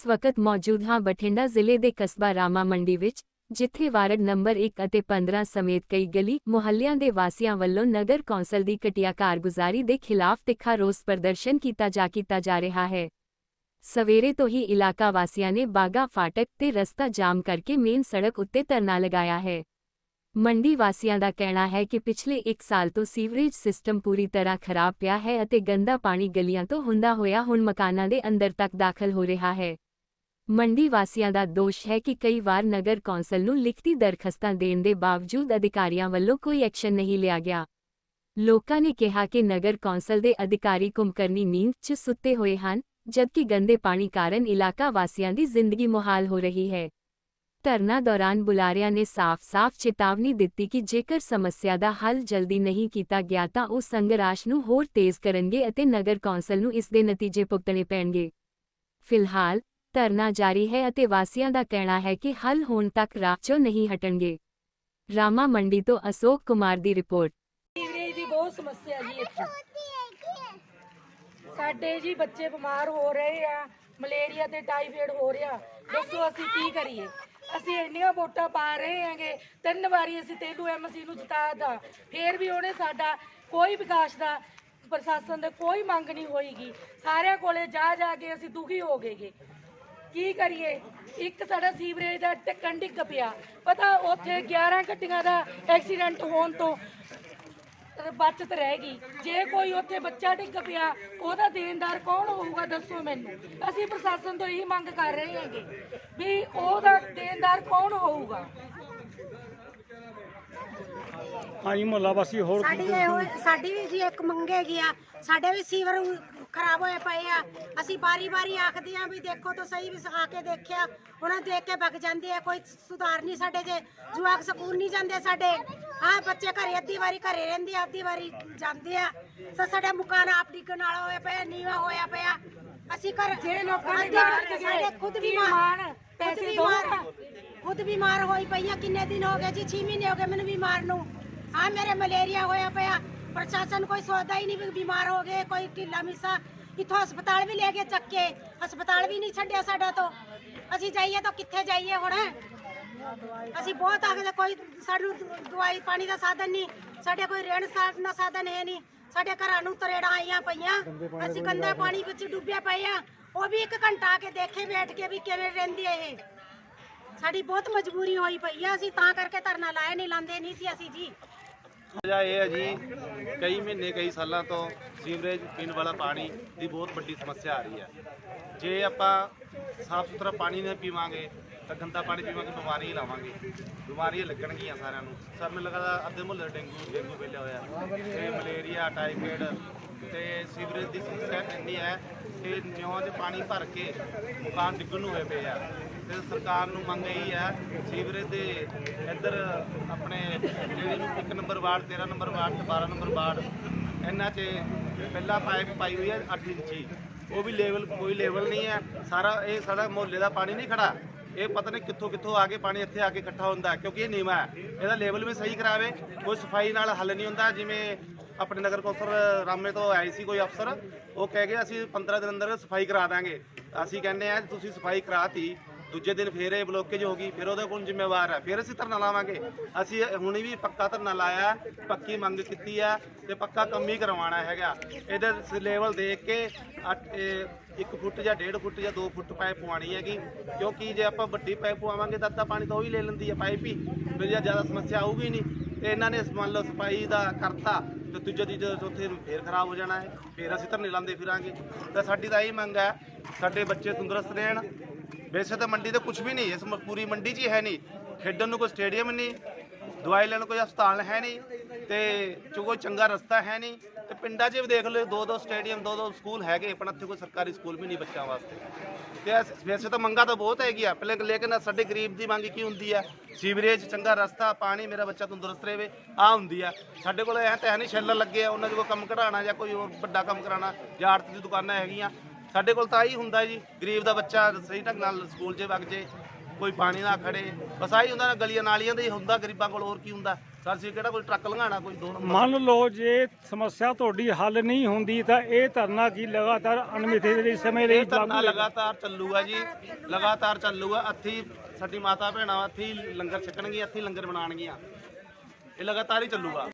ਇਸ ਵਕਤ ਮੌਜੂਦ ਹਾਂ ਬਠਿੰਡਾ ਜ਼ਿਲ੍ਹੇ ਦੇ ਕਸਬਾ ਰਾਮਾ ਮੰਡੀ ਵਿੱਚ, ਜਿੱਥੇ ਵਾਰਡ ਨੰਬਰ 1 ਅਤੇ 15 ਸਮੇਤ ਕਈ ਗਲੀ ਮੁਹੱਲਿਆਂ ਦੇ ਵਾਸੀਆਂ ਵੱਲੋਂ ਨਗਰ ਕੌਂਸਲ ਦੀ ਘਟੀਆ ਕਾਰਗੁਜ਼ਾਰੀ ਦੇ ਖਿਲਾਫ ਤਿੱਖਾ ਰੋਸ ਪ੍ਰਦਰਸ਼ਨ ਕੀਤਾ ਜਾ ਕੀਤਾ ਜਾ ਰਿਹਾ ਹੈ। ਸਵੇਰੇ ਤੋਂ ਹੀ ਇਲਾਕਾ ਵਾਸੀਆਂ ਨੇ ਬਾਗਾ ਫਾਟਕ ਤੇ ਰਸਤਾ ਜਾਮ ਕਰਕੇ ਮੇਨ ਸੜਕ ਉੱਤੇ ਧਰਨਾ ਲਗਾਇਆ ਹੈ। ਮੰਡੀ ਵਾਸੀਆਂ ਦਾ ਕਹਿਣਾ ਹੈ ਕਿ ਪਿਛਲੇ 1 ਸਾਲ ਤੋਂ ਸੀਵਰੇਜ ਸਿਸਟਮ ਪੂਰੀ ਤਰ੍ਹਾਂ ਖਰਾਬ ਪਿਆ ਹੈ ਅਤੇ ਗੰਦਾ ਪਾਣੀ ਗਲੀਆਂ ਤੋਂ ਹੁੰਦਾ ਹੋਇਆ ਹੁਣ ਮਕਾਨਾਂ ਦੇ ਅੰਦਰ ਤੱਕ ਦਾਖਲ ਹੋ ਰਿਹਾ ਹੈ। ਮੰਡੀ ਵਾਸੀਆਂ ਦਾ ਦੋਸ਼ ਹੈ ਕਿ ਕਈ ਵਾਰ ਨਗਰ ਕੌਂਸਲ ਨੂੰ ਲਿਖਤੀ ਦਰਖਸਤਾਂ ਦੇਣ ਦੇ ਬਾਵਜੂਦ ਅਧਿਕਾਰੀਆਂ ਵੱਲੋਂ ਕੋਈ ਐਕਸ਼ਨ ਨਹੀਂ ਲਿਆ ਗਿਆ। ਲੋਕਾਂ ਨੇ ਕਿਹਾ ਕਿ ਨਗਰ ਕੌਂਸਲ ਦੇ ਅਧਿਕਾਰੀ ਕੁੰਭਕਰਨੀ ਨੀਂਦ 'ਚ ਸੁੱਤੇ ਹੋਏ ਹਨ, ਜਦਕਿ ਗੰਦੇ ਪਾਣੀ ਕਾਰਨ ਇਲਾਕਾ ਵਾਸੀਆਂ ਦੀ ਜ਼ਿੰਦਗੀ ਮੁਹਾਲ ਹੋ ਰਹੀ ਹੈ। ਧਰਨਾ ਦੌਰਾਨ ਬੁਲਾਰਿਆਂ ਨੇ ਸਾਫ਼-ਸਾਫ਼ ਚੇਤਾਵਨੀ ਦਿੱਤੀ ਕਿ ਜੇਕਰ ਸਮੱਸਿਆ ਦਾ ਹੱਲ ਜਲਦੀ ਨਹੀਂ ਕੀਤਾ ਗਿਆ ਤਾਂ ਉਹ ਸੰਘਰਸ਼ ਨੂੰ ਹੋਰ ਤੇਜ਼ ਕਰਨਗੇ ਅਤੇ ਨਗਰ ਕੌਂਸਲ ਨੂੰ ਇਸ ਦੇ ਨਤੀਜੇ ਭੁਗਤਣੇ ਪੈਣਗੇ। ਫਿਲਹਾਲ ਧਰਨਾ ਜਾਰੀ ਹੈ ਅਤੇ ਵਾਸੀਆਂ ਦਾ ਕਹਿਣਾ ਹੈ ਕਿ ਹੱਲ ਹੋਣ ਤੱਕ ਰਾਹ 'ਚੋਂ ਨਹੀਂ ਹਟਣਗੇ। ਰਾਮਾ ਮੰਡੀ ਤੋਂ ਅਸ਼ੋਕ ਕੁਮਾਰ ਦੀ ਰਿਪੋਰਟ। ਸੀਵਰੇਜ ਦੀ ਬਹੁਤ ਸਮੱਸਿਆ ਜੀ ਇੱਥੇ। ਸਾਡੇ ਜੀ ਬੱਚੇ ਬਿਮਾਰ ਹੋ ਰਹੇ ਆ ਮਲੇਰੀਆ ਤੇ ਟਾਈਫਾਇਡ ਹੋ ਰਿਹਾ। ਦੱਸੋ ਅਸੀਂ ਕੀ ਕਰੀਏ? ਅਸੀਂ ਇੰਨੀਆਂ ਵੋਟਾਂ ਪਾ ਰਹੇ ਹਾਂਗੇ ਤਿੰਨ ਵਾਰੀ ਅਸੀਂ ਤੈਨੂੰ ਐਮਸੀ ਨੂੰ ਜਿਤਾਤਾ ਫੇਰ ਵੀ ਉਹਨੇ ਸਾਡਾ ਕੋਈ ਵਿਕਾਸ ਦਾ ਪ੍ਰਸ਼ਾਸਨ ਦੇ ਕੋਈ ਮੰਗ ਨਹੀਂ ਹੋਈਗੀ। ਸਾਰਿਆਂ ਕੋਲੇ ਜਾ ਜਾ ਕੇ ਅਸੀਂ ਦੁਖੀ ਹੋ ਗਏਗੇ ਕੀ ਕਰੀਏ? ਇੱਕ ਸਾਡਾ ਸੀਵਰੇਜ ਦਾ ਟੱਕਣ ਡਿੱਗ ਪਿਆ। ਪਤਾ ਉੱਥੇ 11 ਗੱਡੀਆਂ ਦਾ ਐਕਸੀਡੈਂਟ ਹੋਣ ਤੋਂ ਬਚਤ ਰਹੇਗੀ ਜੇ ਕੋਈ ਉੱਥੇ ਬੱਚਾ ਡਿੱਗ ਪਿਆ ਉਹਦਾ ਦੇਣਦਾਰ ਕੌਣ ਹੋਊਗਾ ਦੱਸੋ ਮੈਨੂੰ? ਅਸੀਂ ਪ੍ਰਸ਼ਾਸਨ ਤੋਂ ਇਹੀ ਮੰਗ ਕਰ ਰਹੇ ਹਾਂਗੇ ਵੀ ਉਹਦਾ ਦੇਣਦਾਰ ਕੌਣ ਹੋਊਗਾ? ਹਾਂਜੀ ਮੁਹੱਲਾ ਵਾਸੀ ਹੋਰ ਸਾਡੀ ਇਹੋ ਸਾਡੀ ਵੀ ਜੀ ਇੱਕ ਮੰਗੇ ਗਿਆ ਸਾਡੇ ਵੀ ਸੀਵਰ ਖਰਾਬ ਹੋਏ ਪਏ ਆ। ਅਸੀਂ ਬਾਰੀ ਬਾਰੀ ਆਖਦੇ ਆ ਵੀ ਦੇਖੋ ਤਾਂ ਸਹੀ ਵੀ ਆ ਕੇ ਦੇਖਿਆ। ਉਹਨਾਂ ਦੇਖ ਕੇ ਵਗ ਜਾਂਦੇ ਆ। ਕੋਈ ਸੁਧਾਰ ਨਹੀਂ ਸਾਡੇ ਜੇ। ਜਵਾਕ ਸਕੂਲ ਨਹੀਂ ਜਾਂਦੇ ਸਾਡੇ। ਹਾਂ ਬੱਚੇ ਘਰੇ ਅੱਧੀ ਵਾਰੀ ਘਰੇ ਰਹਿੰਦੇ ਆ ਅੱਧੀ ਵਾਰੀ ਜਾਂਦੇ ਆ। ਸੋ ਸਾਡੇ ਮਕਾਨ ਆਪ ਡਿੱਗਣ ਵਾਲਾ ਹੋਇਆ ਪਿਆ ਨੀਵਾ ਹੋਇਆ ਪਿਆ। ਅਸੀਂ ਘਰ ਜੇ ਲੋਕਾਂ ਨੇ ਸਾਡੇ ਖੁਦ ਬਿਮਾਰ? ਪੈਸੇ ਬਿਮਾਰ-। ਖੁਦ ਬਿਮਾਰ ਹੋਈ ਪਈਆਂ ਕਿੰਨੇ ਦਿਨ ਹੋ ਗਏ ਜੀ? 6 ਮਹੀਨੇ ਹੋ ਗਏ ਮੈਨੂੰ ਬਿਮਾਰ ਨੂੰ। ਹਾਂ ਮੇਰੇ ਮਲੇਰੀਆ ਹੋਇਆ ਪਿਆ। ਪ੍ਰਸ਼ਾਸਨ ਕੋਈ ਸੋਚਦਾ ਹੀ ਨਹੀਂ ਵੀ ਬਿਮਾਰ ਹੋ ਗਏ ਕੋਈ ਢਿੱਲਾ ਮਿੱਸਾ। ਇੱਥੋਂ ਹਸਪਤਾਲ ਵੀ ਲੈ ਕੇ ਚੱਕੇ। ਹਸਪਤਾਲ ਵੀ ਨਹੀਂ ਛੱਡਿਆ ਸਾਡਾ ਤੋਂ। ਅਸੀਂ ਜਾਈਏ ਤਾਂ ਕਿੱਥੇ ਜਾਈਏ ਹੁਣ? ਅਸੀਂ ਬਹੁਤ ਆਖਦੇ ਕੋਈ ਸਾਨੂੰ ਦਵਾਈ ਪਾਣੀ ਦਾ ਸਾਧਨ ਨਹੀਂ। ਸਾਡੇ ਕੋਈ ਰਹਿਣ ਸਹਿਣ ਦਾ ਸਾਧਨ ਹੈ ਨਹੀਂ। ਸਾਡੇ ਘਰਾਂ ਨੂੰ ਤਰੇੜਾਂ ਆਈਆਂ ਪਈਆਂ। ਅਸੀਂ ਗੰਦੇ ਪਾਣੀ ਵਿੱਚ ਡੁੱਬੇ ਪਏ ਆ। ਉਹ ਵੀ ਇੱਕ ਘੰਟਾ ਕੇ ਦੇਖੇ ਬੈਠ ਕੇ ਵੀ ਕਿਵੇਂ ਰਹਿੰਦੀ ਹੈ ਇਹ। ਸਾਡੀ ਬਹੁਤ ਮਜਬੂਰੀ ਹੋਈ ਪਈ ਆ। ਅਸੀਂ ਤਾਂ ਕਰਕੇ ਧਰਨਾ ਲਾਇਆ ਨਹੀਂ ਲਾਂਦੇ ਨਹੀਂ ਸੀ ਅਸੀਂ ਜੀ। ਵਜ੍ਹਾ ਇਹ ਹੈ ਜੀ, ਕਈ ਮਹੀਨੇ, ਕਈ ਸਾਲਾਂ ਤੋਂ ਸੀਵਰੇਜ ਪੀਣ ਵਾਲਾ ਪਾਣੀ ਦੀ ਬਹੁਤ ਵੱਡੀ ਸਮੱਸਿਆ ਆ ਰਹੀ ਹੈ। ਜੇ ਆਪਾਂ ਸਾਫ਼ ਸੁਥਰਾ ਪਾਣੀ ਨਹੀਂ ਪੀਵਾਂਗੇ, ਤਾਂ ਗੰਦਾ ਪਾਣੀ ਪੀਵਾਂਗੇ, ਬਿਮਾਰੀਆਂ ਲਾਵਾਂਗੇ। ਬਿਮਾਰੀਆਂ ਲੱਗਣਗੀਆਂ ਸਾਰਿਆਂ ਨੂੰ। ਸਭ ਮੈਨੂੰ ਲੱਗਦਾ ਅੱਧੇ ਮੁਹੱਲੇ ਡੇਂਗੂ ਡੇਂਗੂ ਫੈਲਿਆ ਹੋਇਆ। ਤੇ ਮਲੇਰੀਆ, ਟਾਈਫਾਇਡ ਤੇ ਸੀਵਰੇਜ ਦੀ ਸਮੱਸਿਆ ਇੰਨੀ ਹੈ ਕਿ ਨਿਉਂ 'ਚ ਪਾਣੀ ਭਰ ਕੇ ਮਕਾਨ ਡਿੱਗਣ ਨੂੰ ਹੋਏ ਪਏ ਆ। ਤੇ ਸਰਕਾਰ ਨੂੰ ਮੰਗ ਇਹੀ ਹੈ, ਸੀਵਰੇਜ ਦੇ ਇੱਧਰ ਆਪਣੇ ਜਿਹੜੇ ਨੂੰ ਇੱਕ ਨੰਬਰ ਵਾਰਡ 13 ਨੰਬਰ ਵਾਰਡ ਤੇ 12 ਨੰਬਰ ਵਾਰਡ, ਇਹਨਾਂ 'ਚ ਪਹਿਲਾਂ ਪਾਈਪ ਪਾਈ ਹੋਈ ਹੈ 8 ਇੰਚੀ। ਉਹ ਵੀ ਲੈਵਲ, ਕੋਈ ਲੈਵਲ ਨਹੀਂ ਹੈ। ਸਾਰਾ ਇਹ ਸਾਡਾ ਮੁਹੱਲੇ ਦਾ ਪਾਣੀ ਨਹੀਂ ਖੜਾ ਇਹ ਪਤਾ ਨਹੀਂ ਕਿੱਥੋਂ ਕਿੱਥੋਂ ਆ ਕੇ ਪਾਣੀ ਇੱਥੇ ਆ ਕੇ ਇਕੱਠਾ ਹੁੰਦਾ ਕਿਉਂਕਿ ਇਹ ਨੀਵਾਂ ਹੈ। ਇਹਦਾ ਲੈਵਲ ਵੀ ਸਹੀ ਕਰਾਵੇ, ਕੋਈ ਸਫ਼ਾਈ ਨਾਲ ਹੱਲ ਨਹੀਂ ਹੁੰਦਾ, ਜਿਵੇਂ ਆਪਣੇ ਨਗਰ ਕੌਂਸਲ ਰਾਮੇ ਤੋਂ ਆਏ ਸੀ ਕੋਈ ਅਫਸਰ, ਉਹ ਕਹਿ ਗਏ, ਅਸੀਂ 15 ਦਿਨ ਅੰਦਰ ਸਫ਼ਾਈ ਕਰਾ ਦਾਂਗੇ। ਅਸੀਂ ਕਹਿੰਦੇ ਆ ਤੁਸੀਂ ਸਫ਼ਾਈ ਕਰਾਤੀ, ਦੂਜੇ ਦਿਨ ਫੇਰ ਇਹ ਬਲੋਕੇਜ ਹੋ ਗਈ, ਫਿਰ ਉਹਦਾ ਕੌਣ ਜ਼ਿੰਮੇਵਾਰ ਹੈ, ਫਿਰ ਅਸੀਂ ਧਰਨਾ ਲਾਵਾਂਗੇ। ਅਸੀਂ ਹੁਣੇ ਵੀ ਪੱਕਾ ਧਰਨਾ ਲਾਇਆ, ਪੱਕੀ ਮੰਗ ਕੀਤੀ ਆ ਤੇ ਪੱਕਾ ਕੰਮ ਹੀ ਕਰਵਾਉਣਾ ਹੈਗਾ। ਇਹਦੇ ਲੈਵਲ ਦੇਖ ਕੇ 1 ਫੁੱਟ ਜਾਂ 1.5 ਫੁੱਟ ਜਾਂ 2 ਫੁੱਟ ਪਾਈਪ ਪਵਾਉਣੀ ਹੈਗੀ, ਕਿਉਂਕਿ ਜੇ ਆਪਾਂ ਵੱਡੀ ਪਾਈਪ ਪਵਾਵਾਂਗੇ ਤਾਂ ਅੱਧਾ ਪਾਣੀ ਤਾਂ ਉਹ ਹੀ ਲੈ ਲੈਂਦੀ ਹੈ ਪਾਈਪ ਹੀ, ਫਿਰ ਜ਼ਿਆਦਾ ਸਮੱਸਿਆ ਆਊਗੀ ਨਹੀਂ, ਤੇ ਇਹਨਾਂ ਨੇ ਮੰਨ ਲਓ ਸਫ਼ਾਈ ਦਾ ਕਰਤਾ ਤੇ ਦੂਜੇ ਦੀ ਚੌਥੇ ਨੂੰ ਫੇਰ ਖਰਾਬ ਹੋ ਜਾਣਾ ਹੈ, ਫੇਰ ਅਸੀਂ ਧਰਨੇ ਲਾਉਂਦੇ ਫਿਰਾਂਗੇ। ਤਾਂ ਸਾਡੀ ਤਾਂ ਇਹ ਮੰਗ ਹੈ, ਸਾਡੇ ਬੱਚੇ ਤੰਦਰੁਸਤ ਰਹਿਣ। ਵੈਸੇ ਤਾਂ ਮੰਡੀ ਤੇ ਕੁਝ ਵੀ ਨਹੀਂ, ਇਸ ਪੂਰੀ ਮੰਡੀ 'ਚ ਹੀ ਹੈ ਨਹੀਂ। ਖੇਡਣ ਨੂੰ ਕੋਈ ਸਟੇਡੀਅਮ ਨਹੀਂ, ਦਵਾਈ ਲੈਣ ਨੂੰ ਕੋਈ ਹਸਪਤਾਲ ਹੈ ਨਹੀਂ, ਤੇ ਕੋਈ ਚੰਗਾ ਰਸਤਾ ਹੈ ਨਹੀਂ। ਪਿੰਡਾਂ 'ਚ ਵੀ ਦੇਖ ਲਓ, ਦੋ ਦੋ ਸਟੇਡੀਅਮ, ਦੋ ਦੋ ਸਕੂਲ ਹੈਗੇ ਪਰ ਇੱਥੇ ਕੋਈ ਸਰਕਾਰੀ ਸਕੂਲ ਵੀ ਨਹੀਂ ਬੱਚਿਆਂ ਵਾਸਤੇ। ਤੇ ਐਸ- ਵੈਸੇ ਤਾਂ ਮੰਗਾ ਤਾਂ ਬਹੁਤ ਹੈਗੀ ਆ ਪਹਿਲੇ ਲੇਕਿਨ ਸਾਡੇ ਗਰੀਬ ਦੀ ਮੰਗ ਕੀ ਹੁੰਦੀ ਆ? ਸੀਵਰੇਜ, ਚੰਗਾ ਰਸਤਾ, ਪਾਣੀ, ਮੇਰਾ ਬੱਚਾ ਤੰਦਰੁਸਤ ਰਹੇ ਆ ਹੁੰਦੀ ਆ। ਸਾਡੇ ਕੋਲ ਐ ਤਾਂ ਹੈ ਨਹੀਂ ਸ਼ੈਲਰ ਲੱਗੇ ਆ, ਉਹਨਾਂ ਦੇ ਕੋਈ ਕੰਮ ਕਢਾਉਣਾ ਜਾਂ ਕੋਈ ਹੋਰ ਵੱਡਾ ਕੰਮ ਕਰਾਉਣਾ, ਜਾਂ ਆੜਤ ਦੀ ਦੁਕਾਨਾਂ ਹੈਗੀਆਂ। ਸਾਡੇ ਕੋਲ ਤਾਂ ਆਹੀ ਹੁੰਦਾ ਜੀ, ਗਰੀਬ ਦਾ ਬੱਚਾ ਸਹੀ ਢੰਗ ਨਾਲ ਸਕੂਲ 'ਚ ਵਗ ਜੇ ਕੋਈ ਪਾਣੀ ਨਾ ਖੜੇ। ਬਸ ਆਹੀ ਹੁੰਦਾ ਨਾ ਗਲੀਆਂ ਨਾਲੀਆਂ ਦੇ ਹੀ ਹੁੰਦਾ ਗਰੀਬਾਂ ਕੋਲ ਹੋਰ ਕੀ ਹੁੰਦਾ? ਸਰ ਸੀ ਕਿਹੜਾ ਕੋਈ ਟਰੱਕ ਲੰਘਾਣਾ ਕੋਈ ਦੋ ਨੰਬਰ। ਮੰਨ ਲਓ ਜੇ ਸਮੱਸਿਆ ਤੁਹਾਡੀ ਹੱਲ ਨਹੀਂ ਹੁੰਦੀ ਤਾਂ ਇਹ ਧਰਨਾ ਕੀ ਲਗਾਤਾਰ ਅਣਮਿੱਥੇ ਦੇ ਸਮੇਂ ਲਈ ਇਹ ਧਰਨਾ? ਲਗਾਤਾਰ ਚੱਲੂਗਾ ਜੀ ਲਗਾਤਾਰ ਚੱਲੂਗਾ। ਅੱਥੀ ਸਾਡੀ ਮਾਤਾ ਭੈਣਾਂ ਅੱਥੀ ਲੰਗਰ ਛਕਣਗੀਆਂ ਅੱਥੀ ਲੰਗਰ ਬਣਾਉਣਗੀਆਂ। ਇਹ ਲਗਾਤਾਰ ਹੀ ਚੱਲੂਗਾ।